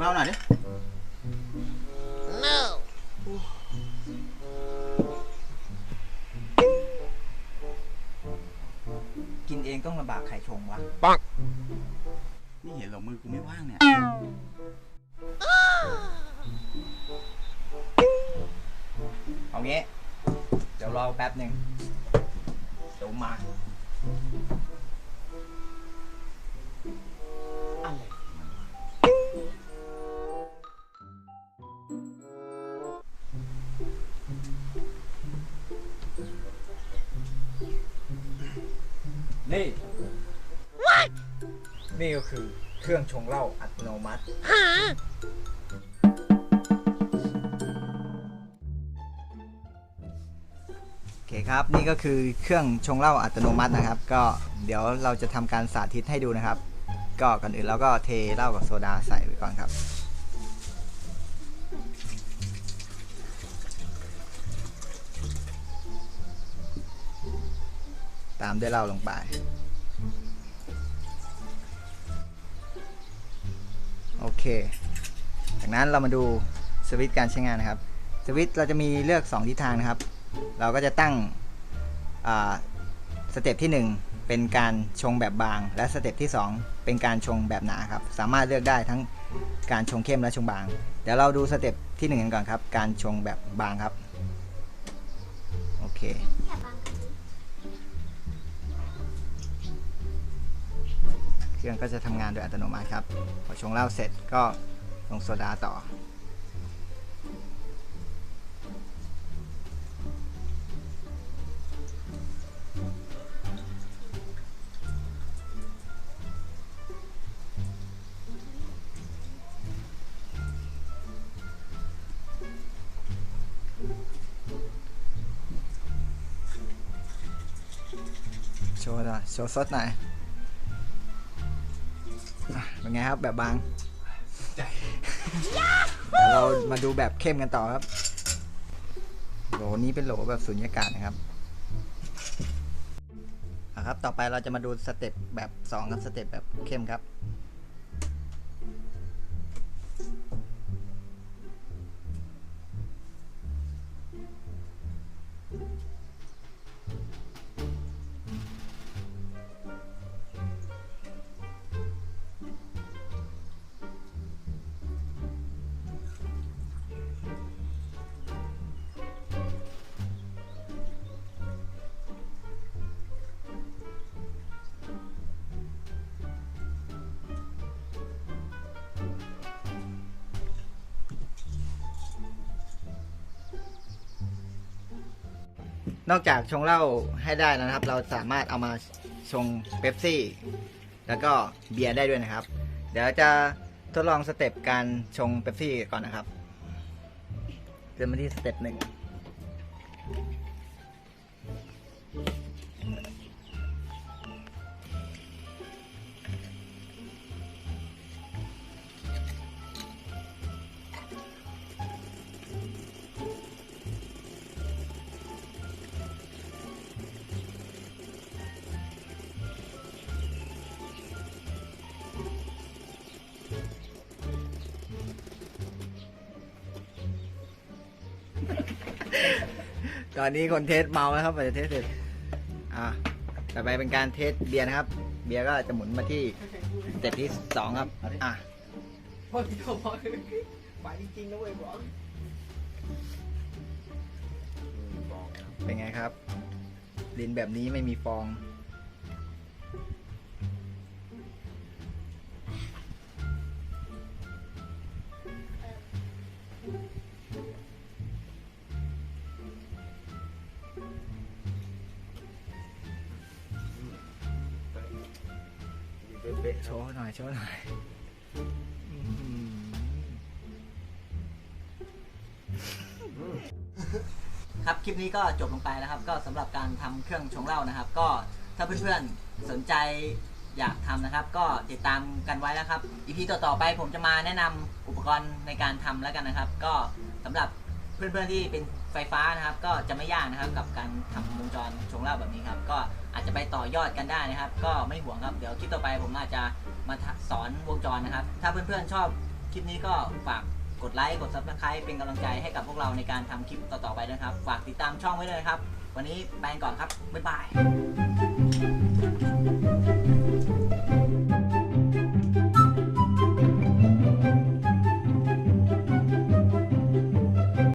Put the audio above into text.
เราหน่อยดิกินเองต้องลำบากใครชงวะนี่เห็นเหรอมือกูไม่ว่างเนี่ย เอางี้ เดี๋ยวรอแป๊บหนึ่งเดี๋ยวมา นี่นี่ก็คือเครื่องชงเหล้าอัตโนมัติโอเคครับ นี่ก็คือเครื่องชงเหล้าอัตโนมัตินะครับ ก็เดี๋ยวเราจะทำการสาธิตให้ดูนะครับ ก็ก่อนอื่นเราก็เทเหล้ากับโซดาใส่ไว้ก่อนครับ ตามด้วยเหล้าลงไป โอเค จากนั้นเรามาดูสวิตช์การใช้งานนะครับ สวิตช์เราจะมีเลือก 2ทิศทางนะครับ เราก็จะตั้งสเต็ปที่ 1 เป็นการชงแบบบาง และสเต็ปที่ 2 เป็นการชงแบบหนาครับ สามารถเลือกได้ทั้งการชงเข้มและชงบาง เดี๋ยวเราดูสเต็ปที่ 1 กันก่อนครับ การชงแบบบางครับ โอเค รื่องก็จะทำงานโดยอัตโนมัติครับ พอชงเหล้าเสร็จก็ลงโซดาต่อ โชว์หน่อยโชว์สดหน่อย เป็นไงครับแบบบางเดี๋ยวเรามาดูแบบเข้มกันต่อครับ โหลนี้เป็นโหลแบบสุญญากาศนะครับอะครับ ต่อไปเราจะมาดูสเต็ปแบบ 2 กับสเต็ปแบบเข้มครับ นอกจากชงเหล้าให้ได้นะครับ เราสามารถเอามาชงเป๊ปซี่ แล้วก็เบียร์ได้ด้วยนะครับ เดี๋ยวจะทดลองสเต็ปการชงเป๊ปซี่ก่อนนะครับเริ่มมาที่สเต็ปหนึ่ง ตอนนี้คนเทสเมาแล้วครับกว่าจะเทสเสร็จอ่าต่อไปเป็นการเทสเบียร์นะครับ เบียร์ก็จะหมุนมาที่เต็ปที่สองครับ อะพอที่เขาบอไปจริงๆนะเว้ยบอกเป็นไงครับลินแบบนี้ไม่มีฟอง เป๊ะโชว์หน่อยโชว์หน่อยครับคลิปนี้ก็จบลงไปแล้วครับ ก็สำหรับการทำเครื่องชงเหล้านะครับ ก็ถ้าเพื่อนๆสนใจอยากทำนะครับ ก็ติดตามกันไว้นะครับอีพีต่อๆไปผมจะมาแนะนำอุปกรณ์ในการทำแล้วกันนะครับ ก็สำหรับ เพื่อนๆที่เป็นไฟฟ้านะครับ ก็จะไม่ยากนะครับกับการทำวงจรชงเหล้าแบบนี้ครับ ก็อาจจะไปต่อยอดกันได้นะครับ ก็ไม่ห่วงครับเดี๋ยวคลิปต่อไปผมอาจจะมาสอนวงจรนะครับ ถ้าเพื่อนๆชอบคลิปนี้ก็ฝากกดไลค์กด subscribe เป็นกำลังใจให้กับพวกเราในการทำคลิปต่อๆไปด้วยครับ ฝากติดตามช่องไว้เลยครับ วันนี้ไปกันก่อนครับบ๊ายบาย